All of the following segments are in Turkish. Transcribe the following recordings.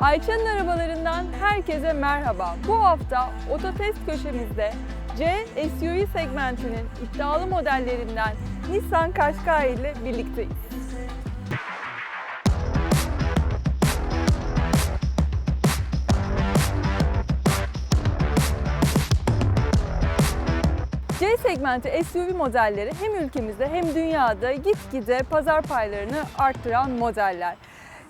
Ayça'nın arabalarından herkese merhaba. Bu hafta Ototest köşemizde C SUV segmentinin iddialı modellerinden Nissan Qashqai ile birlikteyiz. Segmenti SUV modelleri hem ülkemizde hem dünyada gitgide pazar paylarını arttıran modeller.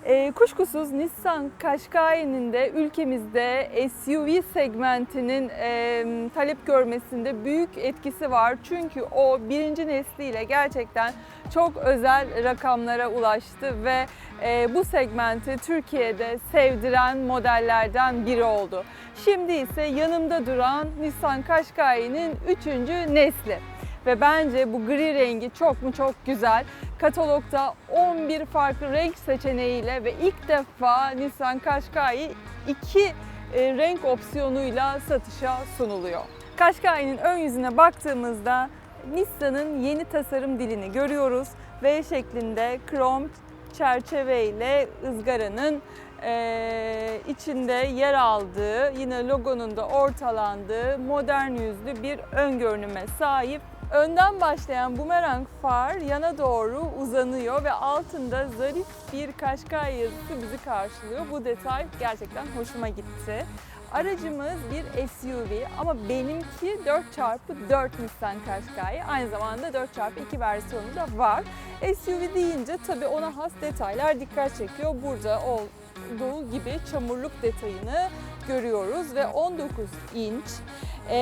Ee, kuşkusuz Nissan Qashqai'nin de ülkemizde SUV segmentinin e, talep görmesinde büyük etkisi var. Çünkü o birinci nesliyle gerçekten çok özel rakamlara ulaştı ve e, bu segmenti Türkiye'de sevdiren modellerden biri oldu. Şimdi ise yanımda duran Nissan Qashqai'nin üçüncü nesli. Ve bence bu gri rengi çok mu çok güzel. Katalogda 11 farklı renk seçeneğiyle ve ilk defa Nissan Qashqai iki e, renk opsiyonuyla satışa sunuluyor. Qashqai'nin ön yüzüne baktığımızda Nissan'ın yeni tasarım dilini görüyoruz. V şeklinde krom çerçeve ile ızgaranın e, içinde yer aldığı, yine logonun da ortalandığı modern yüzlü bir ön görünüme sahip. Önden başlayan bumerang far yana doğru uzanıyor ve altında zarif bir Kaşkay yazısı bizi karşılıyor. Bu detay gerçekten hoşuma gitti. Aracımız bir SUV ama benimki 4x4 Nissan Qashqai. Aynı zamanda 4x2 versiyonu da var. SUV deyince tabii ona has detaylar dikkat çekiyor. Burada olduğu gibi çamurluk detayını görüyoruz ve 19 inç e,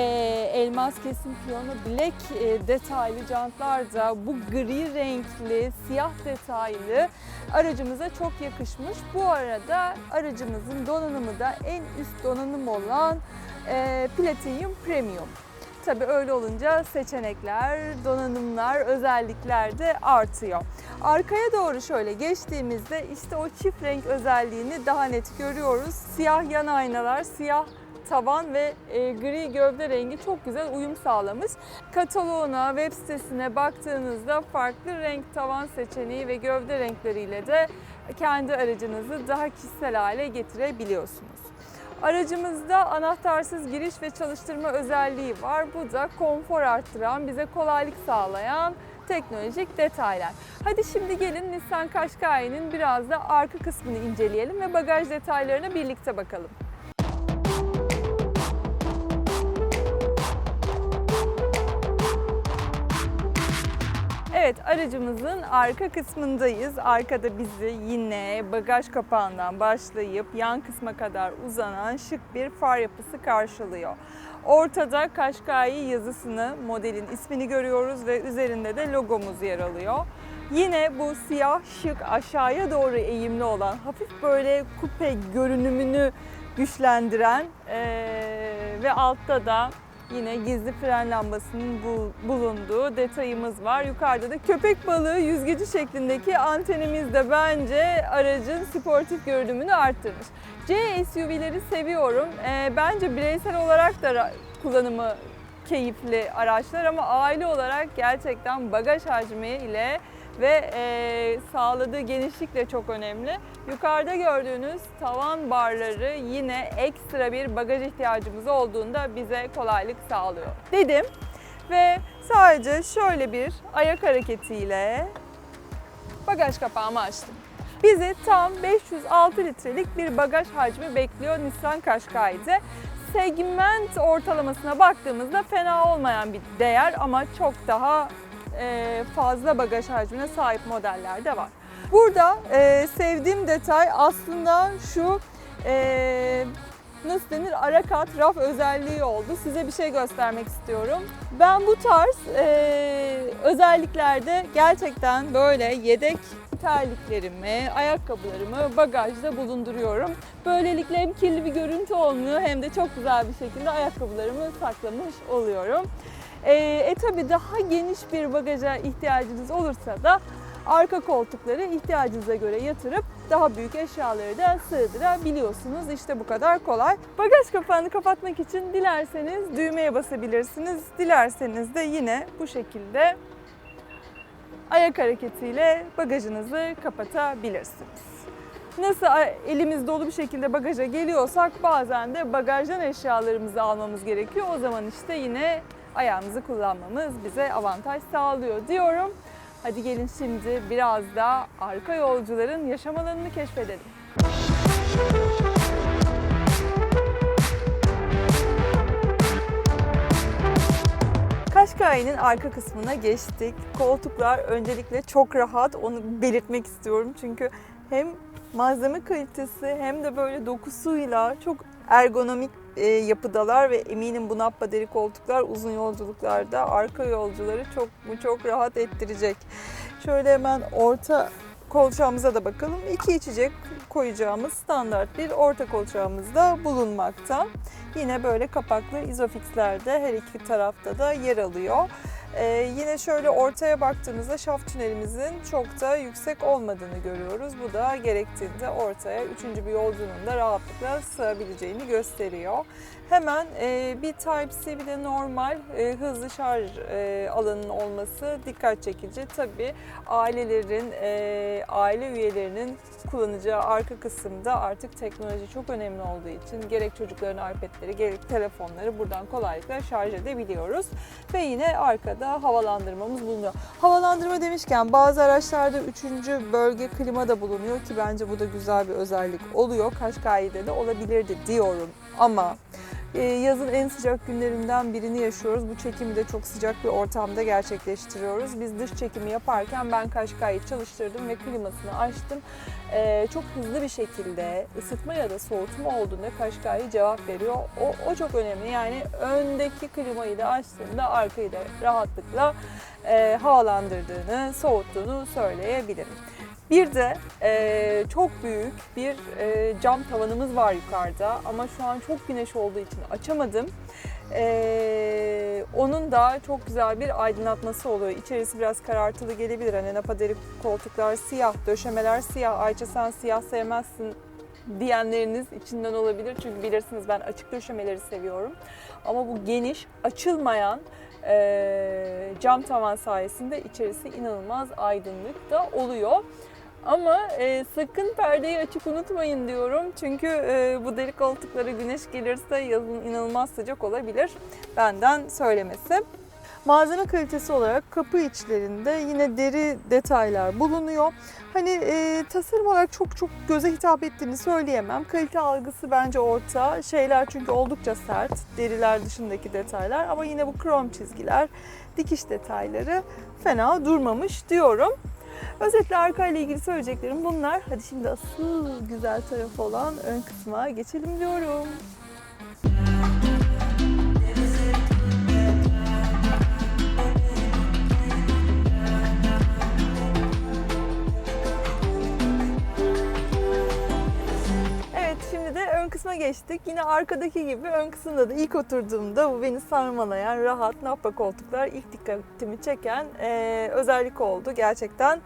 elmas kesim piyano bilek e, detaylı jantlar da bu gri renkli, siyah detaylı aracımıza çok yakışmış. Bu arada aracımızın donanımı da en üst donanım olan e, Platinum Premium. Tabii öyle olunca seçenekler, donanımlar, özellikler de artıyor. Arkaya doğru şöyle geçtiğimizde işte o çift renk özelliğini daha net görüyoruz. Siyah yan aynalar, siyah tavan ve e, gri gövde rengi çok güzel uyum sağlamış. Kataloğuna, web sitesine baktığınızda farklı renk tavan seçeneği ve gövde renkleriyle de kendi aracınızı daha kişisel hale getirebiliyorsunuz. Aracımızda anahtarsız giriş ve çalıştırma özelliği var. Bu da konfor arttıran, bize kolaylık sağlayan teknolojik detaylar. Hadi şimdi gelin Nissan Qashqai'nin biraz da arka kısmını inceleyelim ve bagaj detaylarına birlikte bakalım. Evet aracımızın arka kısmındayız. Arkada bizi yine bagaj kapağından başlayıp yan kısma kadar uzanan şık bir far yapısı karşılıyor. Ortada Qashqai yazısını, modelin ismini görüyoruz ve üzerinde de logomuz yer alıyor. Yine bu siyah şık aşağıya doğru eğimli olan hafif böyle kupe görünümünü güçlendiren eee, ve altta da Yine gizli fren lambasının bu- bulunduğu detayımız var. Yukarıda da köpek balığı yüzgeci şeklindeki antenimiz de bence aracın sportif görünümünü arttırmış. C SUV'leri seviyorum. Ee, bence bireysel olarak da kullanımı keyifli araçlar ama aile olarak gerçekten bagaj hacmi ile ve e, sağladığı genişlikle çok önemli. Yukarıda gördüğünüz tavan barları yine ekstra bir bagaj ihtiyacımız olduğunda bize kolaylık sağlıyor dedim. Ve sadece şöyle bir ayak hareketiyle bagaj kapağımı açtım. Bizi tam 506 litrelik bir bagaj hacmi bekliyor Nissan Qashqai'de. Segment ortalamasına baktığımızda fena olmayan bir değer ama çok daha fazla bagaj hacmine sahip modeller de var. Burada e, sevdiğim detay aslında şu e, nasıl denir ara kat raf özelliği oldu. Size bir şey göstermek istiyorum. Ben bu tarz e, özelliklerde gerçekten böyle yedek terliklerimi, ayakkabılarımı bagajda bulunduruyorum. Böylelikle hem kirli bir görüntü olmuyor hem de çok güzel bir şekilde ayakkabılarımı saklamış oluyorum. E, e tabi daha geniş bir bagaja ihtiyacınız olursa da arka koltukları ihtiyacınıza göre yatırıp daha büyük eşyaları da sığdırabiliyorsunuz. İşte bu kadar kolay. Bagaj kapağını kapatmak için dilerseniz düğmeye basabilirsiniz. Dilerseniz de yine bu şekilde ayak hareketiyle bagajınızı kapatabilirsiniz. Nasıl elimiz dolu bir şekilde bagaja geliyorsak bazen de bagajdan eşyalarımızı almamız gerekiyor. O zaman işte yine ayağımızı kullanmamız bize avantaj sağlıyor diyorum. Hadi gelin şimdi biraz da arka yolcuların yaşam alanını keşfedelim. Kaşkay'ın arka kısmına geçtik. Koltuklar öncelikle çok rahat. Onu belirtmek istiyorum. Çünkü hem malzeme kalitesi hem de böyle dokusuyla çok ergonomik e, yapıdalar ve eminim bu nappa deri koltuklar uzun yolculuklarda arka yolcuları çok çok rahat ettirecek. Şöyle hemen orta kolçağımıza da bakalım. İki içecek koyacağımız standart bir orta kolçağımız bulunmakta. Yine böyle kapaklı izofixler de her iki tarafta da yer alıyor. Ee, yine şöyle ortaya baktığımızda şaft tünelimizin çok da yüksek olmadığını görüyoruz. Bu da gerektiğinde ortaya üçüncü bir yolcunun da rahatlıkla sığabileceğini gösteriyor. Hemen e, bir Type-C bir de normal e, hızlı şarj e, alanının olması dikkat çekici. Tabii ailelerin, e, aile üyelerinin kullanacağı arka kısımda artık teknoloji çok önemli olduğu için gerek çocukların iPad'leri gerek telefonları buradan kolaylıkla şarj edebiliyoruz. Ve yine arkada havalandırmamız bulunuyor. Havalandırma demişken bazı araçlarda üçüncü bölge klima da bulunuyor ki bence bu da güzel bir özellik oluyor. Kaşkay'da de olabilirdi diyorum ama yazın en sıcak günlerinden birini yaşıyoruz. Bu çekimi de çok sıcak bir ortamda gerçekleştiriyoruz. Biz dış çekimi yaparken ben Kaşkay'ı çalıştırdım ve klimasını açtım. Ee, çok hızlı bir şekilde ısıtma ya da soğutma olduğunda Kaşkay'ı cevap veriyor. O, o çok önemli. Yani öndeki klimayı da açtığında arkayı da rahatlıkla e, havalandırdığını, soğuttuğunu söyleyebilirim. Bir de e, çok büyük bir e, cam tavanımız var yukarıda ama şu an çok güneş olduğu için açamadım. E, onun da çok güzel bir aydınlatması oluyor. İçerisi biraz karartılı gelebilir. Hani napaderi koltuklar siyah, döşemeler siyah. Ayça sen siyah sevmezsin diyenleriniz içinden olabilir. Çünkü bilirsiniz ben açık döşemeleri seviyorum. Ama bu geniş, açılmayan e, cam tavan sayesinde içerisi inanılmaz aydınlık da oluyor. Ama e, sakın perdeyi açık unutmayın diyorum. Çünkü e, bu deri koltuklara güneş gelirse yazın inanılmaz sıcak olabilir. Benden söylemesi. Malzeme kalitesi olarak kapı içlerinde yine deri detaylar bulunuyor. Hani e, tasarım olarak çok çok göze hitap ettiğini söyleyemem. Kalite algısı bence orta. Şeyler çünkü oldukça sert. Deriler dışındaki detaylar ama yine bu krom çizgiler, dikiş detayları fena durmamış diyorum. Özetle arka ile ilgili söyleyeceklerim bunlar. Hadi şimdi asıl güzel tarafı olan ön kısma geçelim diyorum. Geçtik. Yine arkadaki gibi ön kısımda da ilk oturduğumda bu beni sarmalayan rahat nappa koltuklar ilk dikkatimi çeken e, özellik oldu. Gerçekten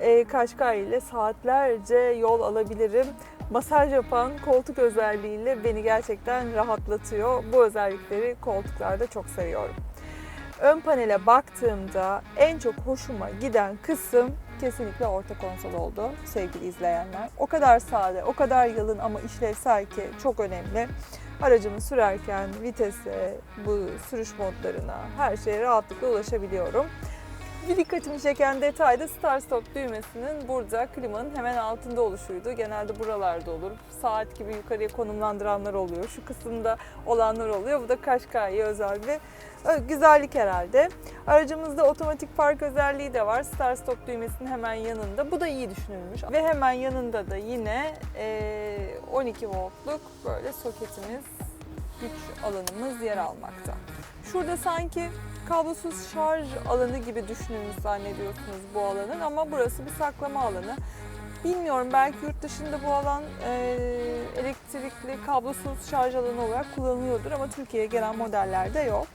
e, Kaşkay ile saatlerce yol alabilirim. Masaj yapan koltuk özelliğiyle beni gerçekten rahatlatıyor. Bu özellikleri koltuklarda çok seviyorum. Ön panele baktığımda en çok hoşuma giden kısım kesinlikle orta konsol oldu sevgili izleyenler. O kadar sade, o kadar yalın ama işlevsel ki çok önemli. Aracımı sürerken vitese, bu sürüş modlarına her şeye rahatlıkla ulaşabiliyorum. Bir dikkatimi çeken detay da Start Stop düğmesinin burada klimanın hemen altında oluşuydu. Genelde buralarda olur. Saat gibi yukarıya konumlandıranlar oluyor. Şu kısımda olanlar oluyor. Bu da Kaşkay'ı özel bir güzellik herhalde. Aracımızda otomatik park özelliği de var. Start Stop düğmesinin hemen yanında. Bu da iyi düşünülmüş. Ve hemen yanında da yine 12 voltluk böyle soketimiz, güç alanımız yer almakta. Şurada sanki kablosuz şarj alanı gibi düşünülmüş zannediyorsunuz bu alanın ama burası bir saklama alanı. Bilmiyorum belki yurt dışında bu alan e, elektrikli kablosuz şarj alanı olarak kullanılıyordur ama Türkiye'ye gelen modellerde yok.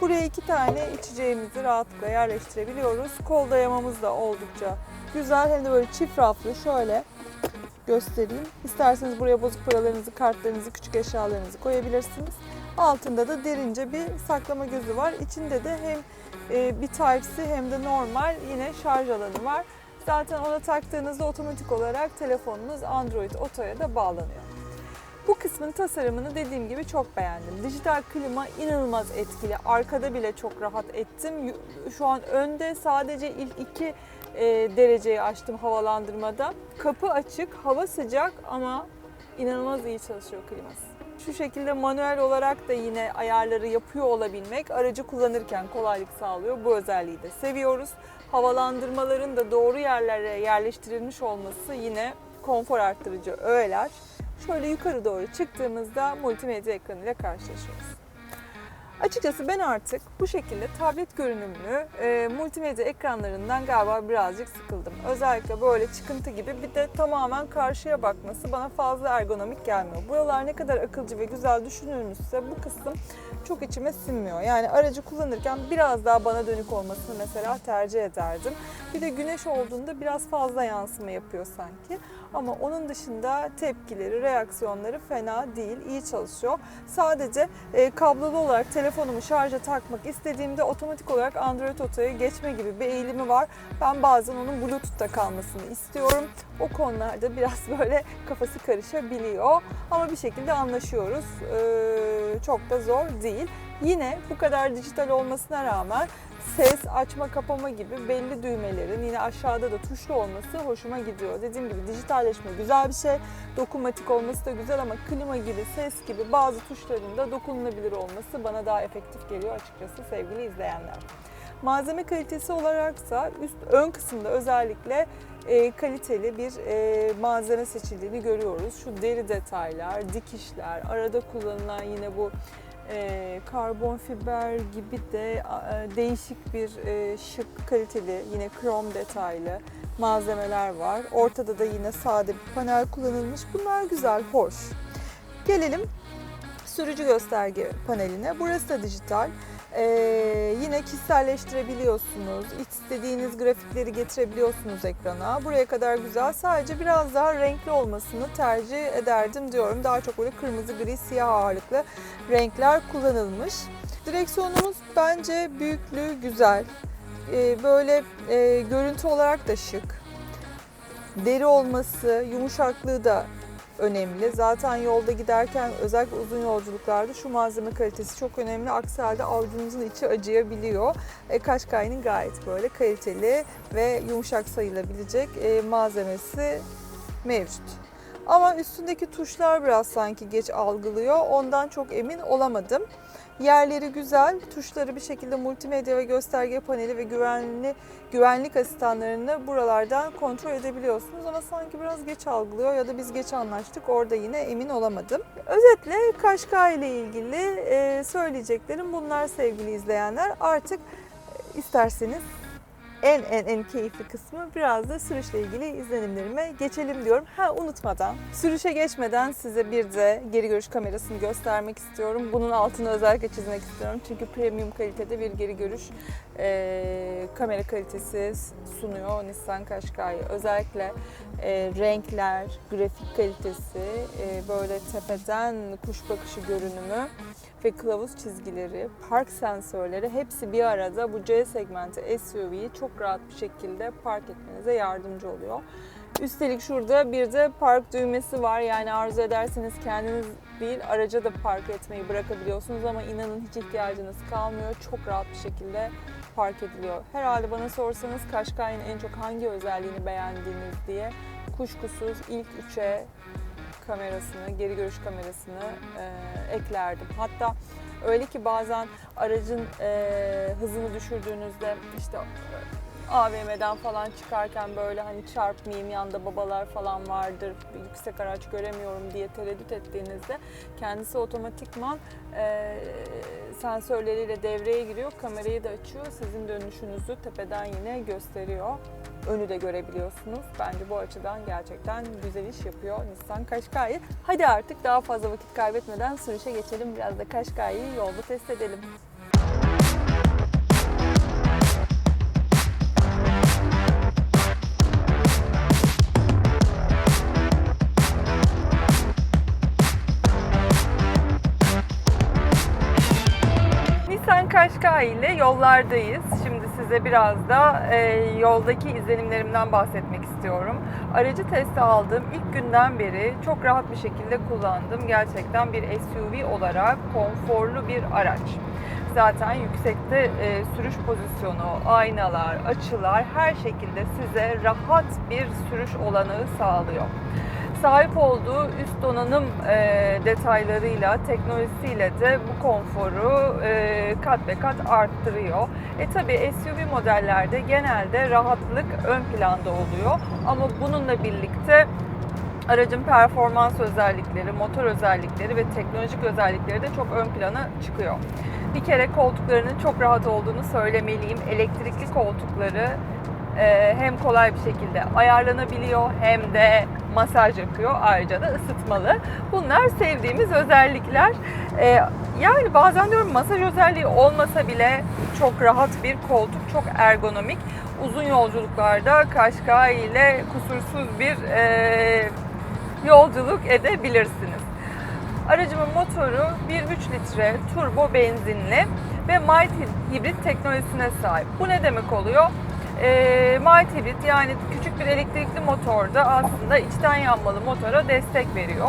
Buraya iki tane içeceğimizi rahatlıkla yerleştirebiliyoruz. Kol dayamamız da oldukça güzel. Hem de böyle çift raflı şöyle göstereyim. İsterseniz buraya bozuk paralarınızı, kartlarınızı, küçük eşyalarınızı koyabilirsiniz. Altında da derince bir saklama gözü var. İçinde de hem e, bir Type-C hem de normal yine şarj alanı var. Zaten ona taktığınızda otomatik olarak telefonunuz Android Auto'ya da bağlanıyor. Bu kısmın tasarımını dediğim gibi çok beğendim. Dijital klima inanılmaz etkili. Arkada bile çok rahat ettim. Şu an önde sadece ilk iki e, dereceyi açtım havalandırmada. Kapı açık, hava sıcak ama inanılmaz iyi çalışıyor kliması. Şu şekilde manuel olarak da yine ayarları yapıyor olabilmek aracı kullanırken kolaylık sağlıyor. Bu özelliği de seviyoruz. Havalandırmaların da doğru yerlere yerleştirilmiş olması yine konfor arttırıcı öğeler. Şöyle yukarı doğru çıktığımızda multimedya ekranıyla karşılaşıyoruz. Açıkçası ben artık bu şekilde tablet görünümlü e, multimedya ekranlarından galiba birazcık sıkıldım. Özellikle böyle çıkıntı gibi bir de tamamen karşıya bakması bana fazla ergonomik gelmiyor. Buralar ne kadar akılcı ve güzel düşünülmüşse bu kısım çok içime sinmiyor. Yani aracı kullanırken biraz daha bana dönük olmasını mesela tercih ederdim. Bir de güneş olduğunda biraz fazla yansıma yapıyor sanki. Ama onun dışında tepkileri, reaksiyonları fena değil, iyi çalışıyor. Sadece e, kablolu olarak telefonumu şarja takmak istediğimde otomatik olarak Android Auto'ya geçme gibi bir eğilimi var. Ben bazen onun Bluetooth'ta kalmasını istiyorum. O konularda biraz böyle kafası karışabiliyor. Ama bir şekilde anlaşıyoruz. Ee, çok da zor değil. Yine bu kadar dijital olmasına rağmen ses, açma, kapama gibi belli düğmelerin yine aşağıda da tuşlu olması hoşuma gidiyor. Dediğim gibi dijitalleşme güzel bir şey. Dokunmatik olması da güzel ama klima gibi, ses gibi bazı tuşların da dokunulabilir olması bana daha efektif geliyor açıkçası sevgili izleyenler. Malzeme kalitesi olaraksa üst ön kısımda özellikle e, kaliteli bir e, malzeme seçildiğini görüyoruz. Şu deri detaylar, dikişler, arada kullanılan yine bu e, karbon fiber gibi de e, değişik bir e, şık kaliteli yine krom detaylı malzemeler var. Ortada da yine sade bir panel kullanılmış. Bunlar güzel, hoş. Gelelim sürücü gösterge paneline. Burası da dijital. Ee, yine kişiselleştirebiliyorsunuz. İstediğiniz grafikleri getirebiliyorsunuz ekrana. Buraya kadar güzel. Sadece biraz daha renkli olmasını tercih ederdim diyorum. Daha çok böyle kırmızı, gri, siyah ağırlıklı renkler kullanılmış. Direksiyonumuz bence büyüklüğü güzel. Ee, böyle e, görüntü olarak da şık. Deri olması, yumuşaklığı da önemli. Zaten yolda giderken özellikle uzun yolculuklarda şu malzeme kalitesi çok önemli. Aksi halde avucunuzun içi acıyabiliyor. E, Kaşkay'ın gayet böyle kaliteli ve yumuşak sayılabilecek e, malzemesi mevcut. Ama üstündeki tuşlar biraz sanki geç algılıyor. Ondan çok emin olamadım. Yerleri güzel. Tuşları bir şekilde multimedya ve gösterge paneli ve güvenli güvenlik asistanlarını buralardan kontrol edebiliyorsunuz ama sanki biraz geç algılıyor ya da biz geç anlaştık. Orada yine emin olamadım. Özetle Kaşkay ile ilgili söyleyeceklerim bunlar sevgili izleyenler. Artık isterseniz en en en keyifli kısmı biraz da sürüşle ilgili izlenimlerime geçelim diyorum. Ha unutmadan sürüşe geçmeden size bir de geri görüş kamerasını göstermek istiyorum. Bunun altını özellikle çizmek istiyorum. Çünkü premium kalitede bir geri görüş e, kamera kalitesi sunuyor Nissan Qashqai. Özellikle e, renkler, grafik kalitesi, e, böyle tepeden kuş bakışı görünümü ve kılavuz çizgileri, park sensörleri hepsi bir arada bu C segmenti SUV'yi çok rahat bir şekilde park etmenize yardımcı oluyor. Üstelik şurada bir de park düğmesi var. Yani arzu ederseniz kendiniz değil araca da park etmeyi bırakabiliyorsunuz ama inanın hiç ihtiyacınız kalmıyor. Çok rahat bir şekilde park ediliyor. Herhalde bana sorsanız Qashqai'nin en çok hangi özelliğini beğendiğiniz diye kuşkusuz ilk üçe kamerasını, geri görüş kamerasını e, eklerdim. Hatta öyle ki bazen aracın e, hızını düşürdüğünüzde işte e, AVM'den falan çıkarken böyle hani çarpmayayım yanında babalar falan vardır yüksek araç göremiyorum diye tereddüt ettiğinizde kendisi otomatikman e, sensörleriyle devreye giriyor kamerayı da açıyor sizin dönüşünüzü tepeden yine gösteriyor önü de görebiliyorsunuz. Bence bu açıdan gerçekten güzel iş yapıyor Nissan Qashqai. Hadi artık daha fazla vakit kaybetmeden sürüşe geçelim. Biraz da Qashqai'yi yolda test edelim. Kaşka ile yollardayız. Size biraz da e, yoldaki izlenimlerimden bahsetmek istiyorum. Aracı testi aldığım ilk günden beri çok rahat bir şekilde kullandım. Gerçekten bir SUV olarak konforlu bir araç. Zaten yüksekte e, sürüş pozisyonu, aynalar, açılar her şekilde size rahat bir sürüş olanağı sağlıyor sahip olduğu üst donanım e, detaylarıyla, teknolojisiyle de bu konforu e, kat ve kat arttırıyor. E tabi SUV modellerde genelde rahatlık ön planda oluyor ama bununla birlikte aracın performans özellikleri, motor özellikleri ve teknolojik özellikleri de çok ön plana çıkıyor. Bir kere koltuklarının çok rahat olduğunu söylemeliyim. Elektrikli koltukları hem kolay bir şekilde ayarlanabiliyor hem de masaj yapıyor. Ayrıca da ısıtmalı. Bunlar sevdiğimiz özellikler. E, yani bazen diyorum masaj özelliği olmasa bile çok rahat bir koltuk, çok ergonomik. Uzun yolculuklarda Kaşkay ile kusursuz bir e, yolculuk edebilirsiniz. Aracımın motoru 1.3 litre turbo benzinli ve mild hibrit teknolojisine sahip. Bu ne demek oluyor? E, mild hibrit yani küçük bir elektrikli motorda aslında içten yanmalı motora destek veriyor.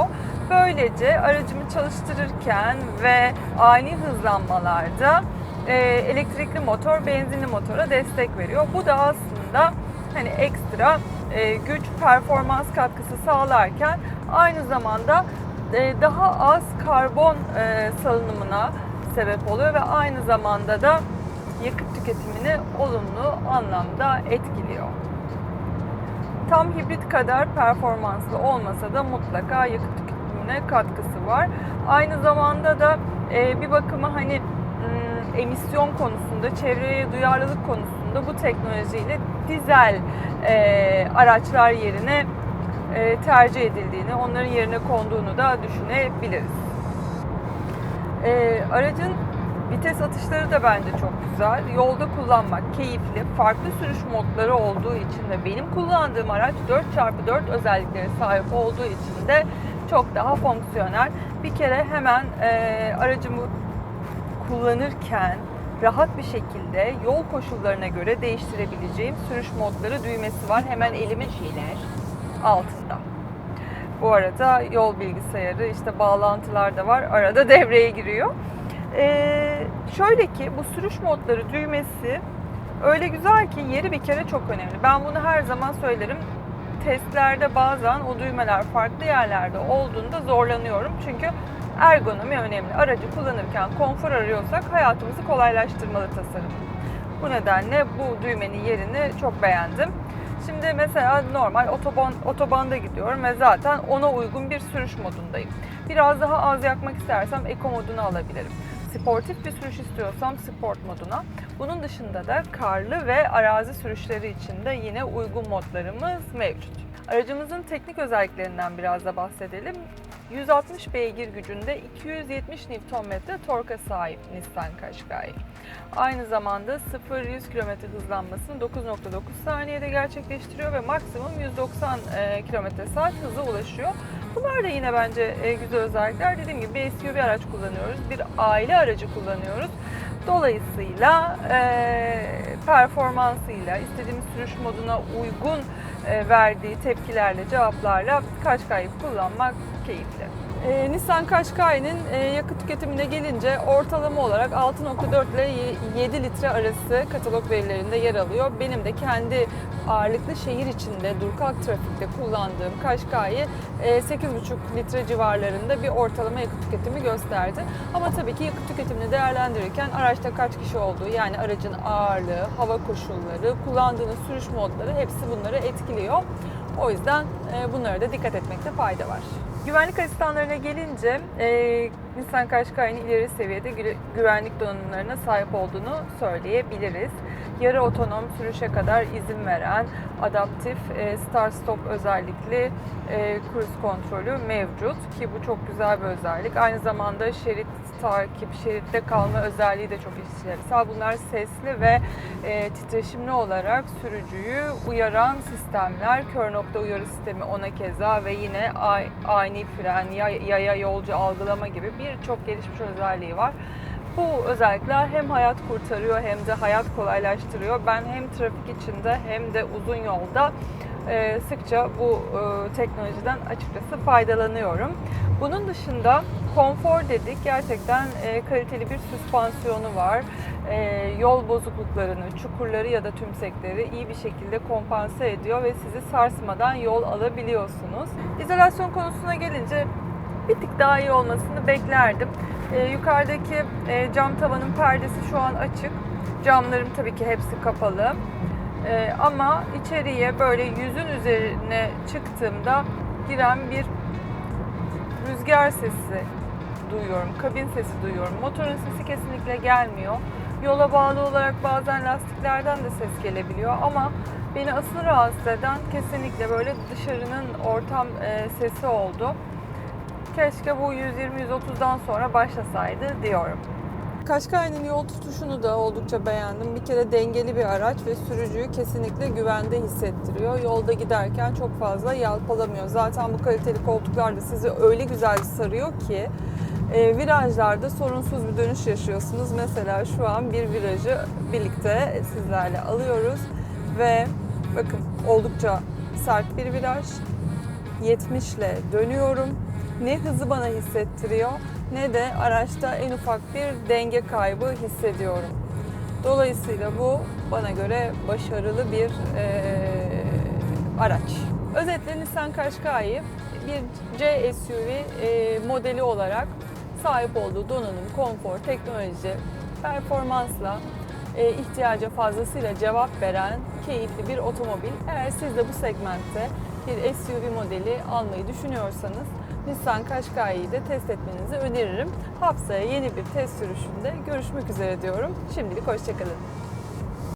Böylece aracımı çalıştırırken ve ani hızlanmalarda e, elektrikli motor benzinli motora destek veriyor. Bu da aslında hani ekstra e, güç performans katkısı sağlarken aynı zamanda e, daha az karbon e, salınımına sebep oluyor ve aynı zamanda da tüketimini olumlu anlamda etkiliyor. Tam hibrit kadar performanslı olmasa da mutlaka yakıt tüketimine katkısı var. Aynı zamanda da e, bir bakıma hani m, emisyon konusunda, çevreye duyarlılık konusunda bu teknolojiyle dizel e, araçlar yerine e, tercih edildiğini, onların yerine konduğunu da düşünebiliriz. Aracın vites atışları da bence çok güzel. Yolda kullanmak keyifli. Farklı sürüş modları olduğu için ve benim kullandığım araç 4x4 özelliklere sahip olduğu için de çok daha fonksiyonel. Bir kere hemen e, aracımı kullanırken rahat bir şekilde yol koşullarına göre değiştirebileceğim sürüş modları düğmesi var. Hemen elimin şeyler altında. Bu arada yol bilgisayarı, işte bağlantılar da var. Arada devreye giriyor. Ee, şöyle ki bu sürüş modları düğmesi öyle güzel ki yeri bir kere çok önemli. Ben bunu her zaman söylerim. Testlerde bazen o düğmeler farklı yerlerde olduğunda zorlanıyorum. Çünkü ergonomi önemli. Aracı kullanırken konfor arıyorsak hayatımızı kolaylaştırmalı tasarım. Bu nedenle bu düğmenin yerini çok beğendim. Şimdi mesela normal otoban otobanda gidiyorum ve zaten ona uygun bir sürüş modundayım. Biraz daha az yakmak istersem eko modunu alabilirim. Sportif bir sürüş istiyorsam sport moduna. Bunun dışında da karlı ve arazi sürüşleri için de yine uygun modlarımız mevcut. Aracımızın teknik özelliklerinden biraz da bahsedelim. 160 beygir gücünde 270 Nm torka sahip Nissan Qashqai. Aynı zamanda 0-100 km hızlanmasını 9.9 saniyede gerçekleştiriyor ve maksimum 190 km saat hıza ulaşıyor. Bunlar da yine bence e, güzel özellikler. Dediğim gibi bir SUV araç kullanıyoruz, bir aile aracı kullanıyoruz. Dolayısıyla e, performansıyla, istediğimiz sürüş moduna uygun e, verdiği tepkilerle, cevaplarla Qashqai'yi kullanmak keyifli. Ee, Nissan Qashqai'nin e, yakıt tüketimine gelince ortalama olarak 6.4 ile 7 litre arası katalog verilerinde yer alıyor. Benim de kendi ağırlıklı şehir içinde durkak trafikte kullandığım Qashqai e, 8.5 litre civarlarında bir ortalama yakıt tüketimi gösterdi. Ama tabii ki yakıt tüketimini değerlendirirken araçta kaç kişi olduğu yani aracın ağırlığı, hava koşulları, kullandığınız sürüş modları hepsi bunları etkiliyor. O yüzden e, bunlara da dikkat etmekte fayda var. Güvenlik asistanlarına gelince e, Nissan Qashqai'nin ileri seviyede gü- güvenlik donanımlarına sahip olduğunu söyleyebiliriz. Yarı otonom sürüşe kadar izin veren adaptif e, start stop özellikli e, cruise kontrolü mevcut ki bu çok güzel bir özellik. Aynı zamanda şerit takip, şeritte kalma özelliği de çok işlevsel. Bunlar sesli ve e, titreşimli olarak sürücüyü uyaran sistemler. Kör nokta uyarı sistemi ona keza ve yine ani fren, yaya yolcu algılama gibi birçok gelişmiş özelliği var. Bu özellikler hem hayat kurtarıyor hem de hayat kolaylaştırıyor. Ben hem trafik içinde hem de uzun yolda e, sıkça bu e, teknolojiden açıkçası faydalanıyorum. Bunun dışında konfor dedik. Gerçekten e, kaliteli bir süspansiyonu var. E, yol bozukluklarını, çukurları ya da tümsekleri iyi bir şekilde kompanse ediyor ve sizi sarsmadan yol alabiliyorsunuz. İzolasyon konusuna gelince bir tık daha iyi olmasını beklerdim. E, yukarıdaki e, cam tavanın perdesi şu an açık. Camlarım tabii ki hepsi kapalı. E, ama içeriye böyle yüzün üzerine çıktığımda giren bir rüzgar sesi duyuyorum, kabin sesi duyuyorum. Motorun sesi kesinlikle gelmiyor. Yola bağlı olarak bazen lastiklerden de ses gelebiliyor ama beni asıl rahatsız eden kesinlikle böyle dışarının ortam e, sesi oldu. Keşke bu 120-130'dan sonra başlasaydı diyorum. Kaşkay'ın yol tutuşunu da oldukça beğendim. Bir kere dengeli bir araç ve sürücüyü kesinlikle güvende hissettiriyor. Yolda giderken çok fazla yalpalamıyor. Zaten bu kaliteli koltuklar da sizi öyle güzel sarıyor ki e, virajlarda sorunsuz bir dönüş yaşıyorsunuz. Mesela şu an bir virajı birlikte sizlerle alıyoruz ve bakın oldukça sert bir viraj. 70 ile dönüyorum. Ne hızı bana hissettiriyor ne de araçta en ufak bir denge kaybı hissediyorum. Dolayısıyla bu bana göre başarılı bir eee, araç. Özetle Nissan Qashqai bir C SUV eee, modeli olarak sahip olduğu donanım, konfor, teknoloji, performansla e, ihtiyaca fazlasıyla cevap veren keyifli bir otomobil. Eğer siz de bu segmentte bir SUV modeli almayı düşünüyorsanız Nissan Qashqai'yi de test etmenizi öneririm. Haftaya yeni bir test sürüşünde görüşmek üzere diyorum. Şimdilik hoşçakalın.